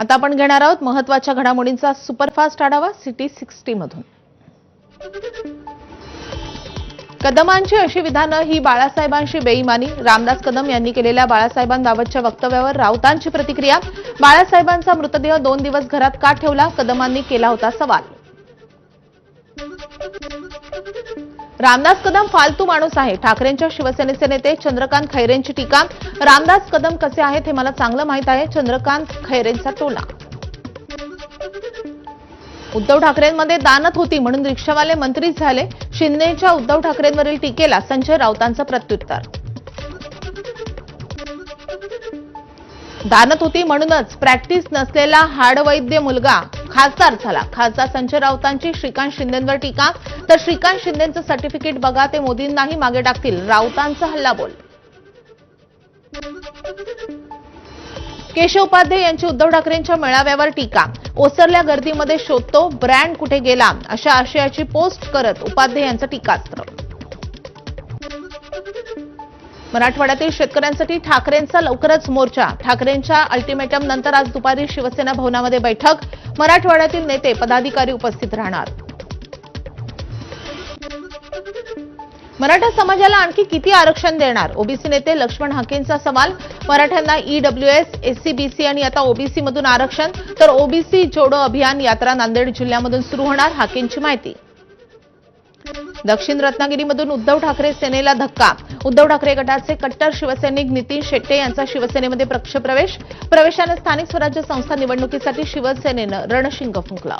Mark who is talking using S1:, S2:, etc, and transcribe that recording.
S1: आता आपण घेणार आहोत महत्त्वाच्या घडामोडींचा सुपरफास्ट आढावा सिटी सिक्स्टी मधून. कदमांची अशी विधानं ही बाळासाहेबांशी बेईमानी. रामदास कदम यांनी केलेल्या बाळासाहेबांबाबतच्या वक्तव्यावर राऊतांची प्रतिक्रिया. बाळासाहेबांचा मृतदेह दोन दिवस घरात का ठेवला? कदमांनी केला होता सवाल. रामदास कदम फालतू माणूस आहे. ठाकरेंच्या शिवसेनेचे नेते चंद्रकांत खैरेंची टीका. रामदास कदम कसे आहेत हे मला चांगलं माहीत आहे. चंद्रकांत खैरेंचा टोला. उद्धव ठाकरेंमध्ये दानत होती म्हणून रिक्षावाले मंत्रीच झाले. शिंदेच्या उद्धव ठाकरेंवरील टीकेला संजय राऊतांचं प्रत्युत्तर. दानत होती म्हणूनच प्रॅक्टिस नसलेला हाडवैद्य मुलगा खासदार झाला. खासदार संजय राऊतांची श्रीकांत शिंदेंवर टीका. तर श्रीकांत शिंदेचं सर्टिफिकेट बघा ते मोदींनाही मागे टाकतील. राऊतांचा हल्लाबोल केशव उपाध्ये यांची उद्धव ठाकरेंच्या मेळाव्यावर टीका. ओसरल्या गर्दीमध्ये शोधतो ब्रँड कुठे गेला? अशा आशयाची पोस्ट करत उपाध्ये यांचं टीकास्त्र. मराठवाड्यातील शेतकऱ्यांसाठी ठाकरेंचा लवकरच मोर्चा. ठाकरेंच्या अल्टिमेटम नंतर आज दुपारी शिवसेना भवनामध्ये बैठक. मराठवाड्यातील नेते पदाधिकारी उपस्थित राहणार. मराठा समाजाला आणखी किती आरक्षण देणार? ओबीसी नेते लक्ष्मण हाकेंचा सवाल. मराठ्यांना ईडब्ल्यूएस एससीबीसी आणि आता ओबीसी मधून आरक्षण. तर ओबीसी जोडो अभियान यात्रा नांदेड जिल्ह्यामधून सुरू होणार हाकेंची माहिती. दक्षिण रत्नागिरीमधून उद्धव ठाकरे सेनेला धक्का. उद्धव ठाकरे गटाचे कट्टर शिवसैनिक नितीन शेट्टे यांचा शिवसेनेमध्ये पक्षप्रवेश प्रवेशानं स्थानिक स्वराज्य संस्था निवडणुकीसाठी शिवसेनेनं रणशिंग फुंकला.